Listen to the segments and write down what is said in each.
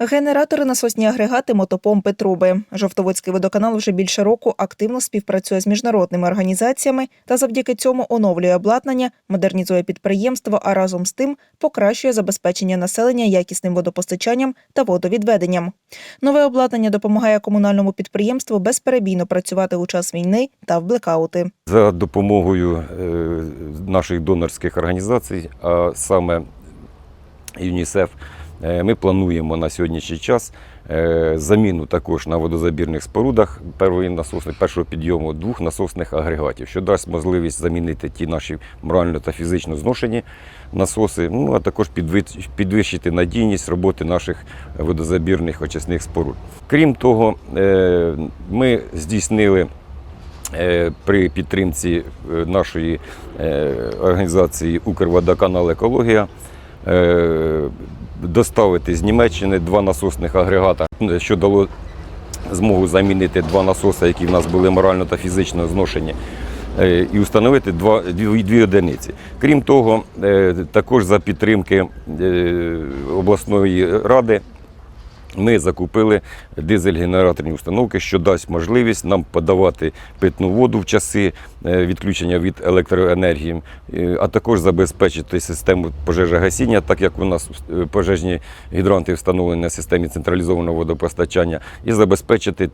Генератори, насосні агрегати, мотопомпи, труби. Жовтоводський водоканал вже більше року активно співпрацює з міжнародними організаціями та завдяки цьому оновлює обладнання, модернізує підприємство, а разом з тим покращує забезпечення населення якісним водопостачанням та водовідведенням. Нове обладнання допомагає комунальному підприємству безперебійно працювати у час війни та в блекаути. За допомогою е, наших донорських організацій, а саме ЮНІСЕФ, ми плануємо на сьогоднішній час е, заміну також на водозабірних спорудах першої насосної, першого підйому двох насосних агрегатів, що дасть можливість замінити ті наші морально та фізично зношені насоси, ну а також підви- підвищити надійність роботи наших водозабірних очисних споруд. Крім того, е, ми здійснили е, при підтримці е, нашої е, організації Укрводоканал Екологія е, доставити з Німеччини два насосних агрегата, що дало змогу замінити два насоси, які в нас були морально та фізично зношені. е, І встановити два, дві, дві одиниці. Крім того, е, також за підтримки е, обласної ради ми закупили дизель-генераторні установки, що дасть можливість нам подавати питну воду в часи е, відключення від електроенергії, е, а також забезпечити систему пожежогасіння, так як у нас е, пожежні гідранти встановлені на системі централізованого водопостачання, і забезпечити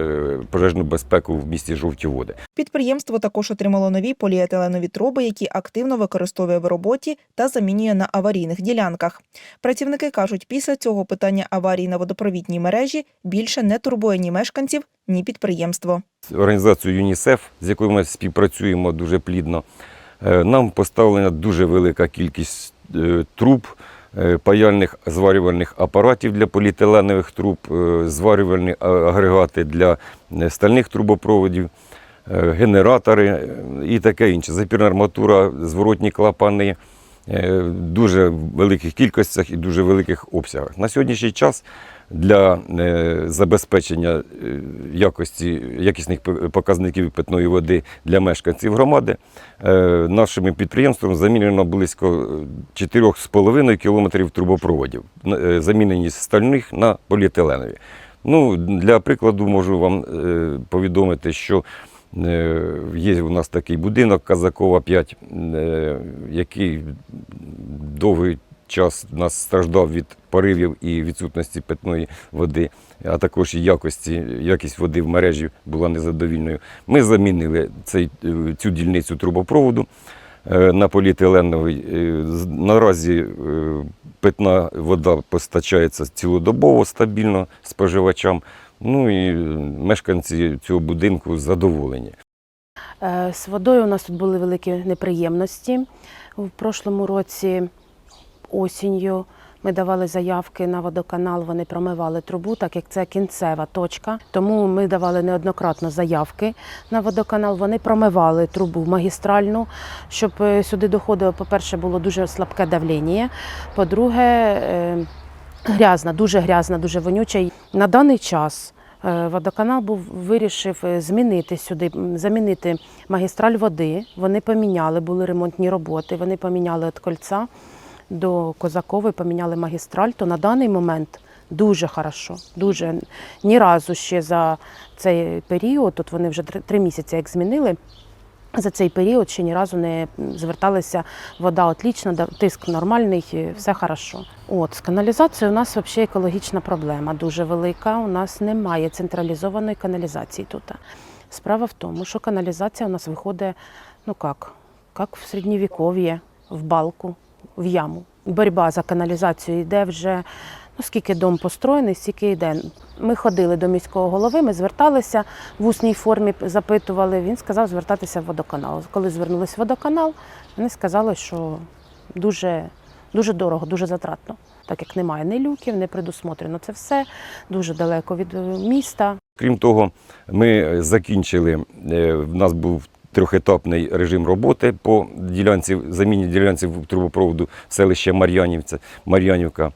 пожежну безпеку в місті Жовті Води. Підприємство також отримало нові поліетиленові труби, які активно використовує в роботі та замінює на аварійних ділянках. Працівники кажуть, після цього питання аварій на водопровідній мережі більше не турбує ні мешканців, ні підприємство. організацію ЮНІСЕФ, з якою ми співпрацюємо дуже плідно, е, нам поставлена дуже велика кількість е, труб, е, паяльних зварювальних апаратів для поліетиленових труб, зварювальні агрегати для стальних трубопроводів, генератори і таке інше. Запірна арматура, зворотні клапани. Дуже великих кількостях і дуже великих обсягах. На сьогоднішній час для е, забезпечення е, якості, якісних показників питної води для мешканців громади е, нашими підприємством замінено близько 4,5 кілометрів трубопроводів, замінені з стальних на поліетиленові. Ну, для прикладу можу вам повідомити, що є у нас такий будинок Казакова 5, е, який довгий час нас страждав від поривів і відсутності питної води, а також і якості, якість води в мережі була незадовільною. Ми замінили цей, е, цю дільницю трубопроводу е, на поліетиленовий. Е, Наразі питна вода постачається цілодобово стабільно споживачам. Ну і мешканці цього будинку задоволені. З водою у нас тут були великі неприємності. В прошлому році осінню ми давали заявки на водоканал, вони промивали трубу, так як це кінцева точка. Тому ми давали неоднократно заявки на водоканал. Вони промивали трубу магістральну, щоб е, сюди доходило. По-перше, було дуже слабке давлення. По-друге, е, грязна, дуже грязна, дуже вонюча. На даний час е, водоканал був вирішив змінити сюди, замінити магістраль води. Вони поміняли, були ремонтні роботи. Вони поміняли від кольця до Козакової, поміняли магістраль. То на даний момент дуже хорошо. Дуже ні разу ще за цей період, тут вони вже три, місяці як змінили. За цей період ще ні разу не зверталися. Вода отлічна, тиск нормальний, все хорошо. От з каналізацією у нас взагалі екологічна проблема дуже велика. У нас немає централізованої каналізації тут. Справа в тому, що каналізація у нас виходить, ну як, як в середньовіков'ї, в балку, в яму. Боротьба за каналізацію йде вже. Ну, скільки дом построєний, стільки йде. Ми ходили до міського голови, ми зверталися в усній формі, запитували. Він сказав звертатися в водоканал. Коли звернулися в водоканал, вони сказали, що дуже, дуже дорого, дуже затратно, так як немає ні люків, не предусмотрено це все, дуже далеко від е, міста. Крім того, ми закінчили, е, в нас був трьохетапний режим роботи по ділянці, заміні ділянці трубопроводу селища Мар'янівка.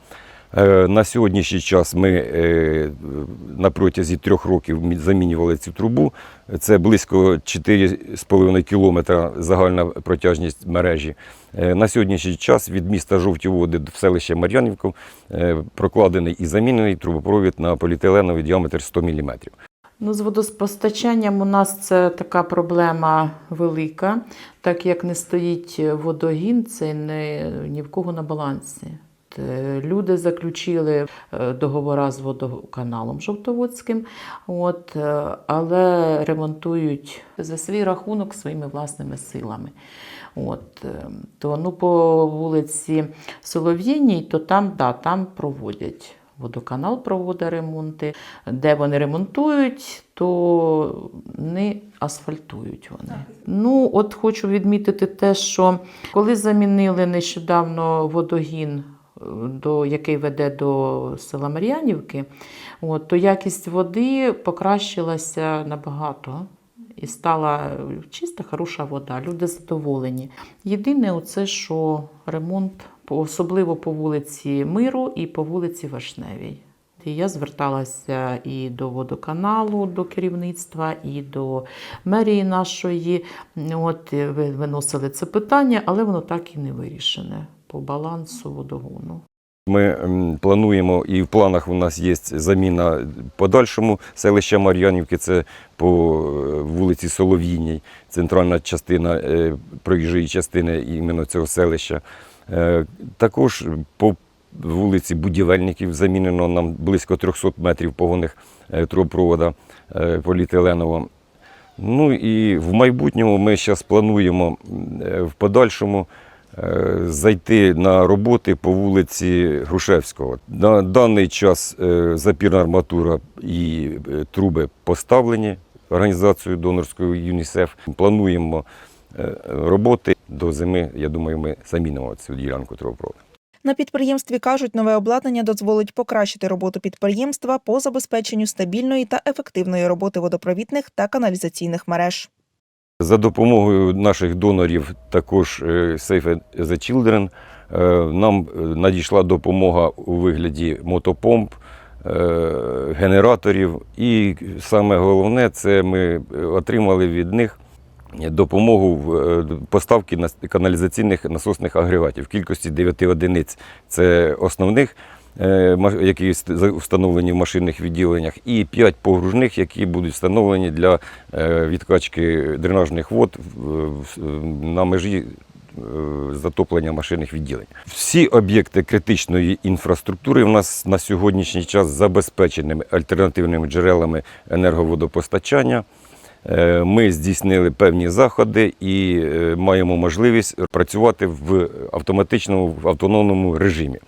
Е, На сьогоднішній час ми е, на протязі трьох років замінювали цю трубу. Це близько 4,5 кілометра загальна протяжність мережі. Е, На сьогоднішній час від міста Жовті Води в селище Мар'янівку е, прокладений і замінений трубопровід на поліетиленовий діаметр 100 мм. Ну, з водопостачанням у нас це така проблема велика, так як не стоїть водогін, це не, ні в кого на балансі. Е, Люди заключили е, договори з водоканалом Жовтоводським, от, е, але ремонтують за свій рахунок своїми власними силами. От, то ну, по вулиці Солов'їній, то там, да, там проводять. Водоканал проводить ремонти. Де вони ремонтують, то не асфальтують вони. Ну, от хочу відмітити те, що коли замінили нещодавно водогін, е, до, який веде до села Мар'янівки, то якість води покращилася набагато. І стала чиста, хороша вода. Люди задоволені. Єдине, оце, що ремонт, особливо по вулиці Миру і по вулиці Вишневій. І я зверталася і до водоканалу, до керівництва, і до мерії нашої. От ви- виносили це питання, але воно так і не вирішене по балансу водогону. Ми плануємо і в планах у нас є заміна подальшому селища Мар'янівки. Це по е, вулиці Солов'їній, центральна частина е, проїжджої частини іменно цього селища. Е, Також по вулиці Будівельників замінено нам близько 300 метрів погоних е, трубопровода е, поліетиленового. Ну і в майбутньому ми зараз плануємо в подальшому зайти на роботи по вулиці Грушевського. На даний час запірна арматура і труби поставлені організацією донорською ЮНІСЕФ. Плануємо роботи до зими. Я думаю, ми замінимо цю ділянку трубопроводу. На підприємстві кажуть, нове обладнання дозволить покращити роботу підприємства по забезпеченню стабільної та ефективної роботи водопровідних та каналізаційних мереж. За допомогою наших донорів, також е, Save the Children, е, нам е, надійшла допомога у вигляді мотопомп, е, генераторів. І саме головне, це ми е, отримали від них допомогу в е, поставки каналізаційних насосних агрегатів в кількості 9 одиниць. Це основних, е, які встановлені в машинних відділеннях, і 5 погружних, які будуть встановлені для е, відкачки дренажних вод на межі затоплення машинних відділень. Всі об'єкти критичної інфраструктури в нас на сьогоднішній час забезпеченими альтернативними джерелами енерговодопостачання. Е, Ми здійснили певні заходи і е, маємо можливість працювати в автоматичному в автономному режимі.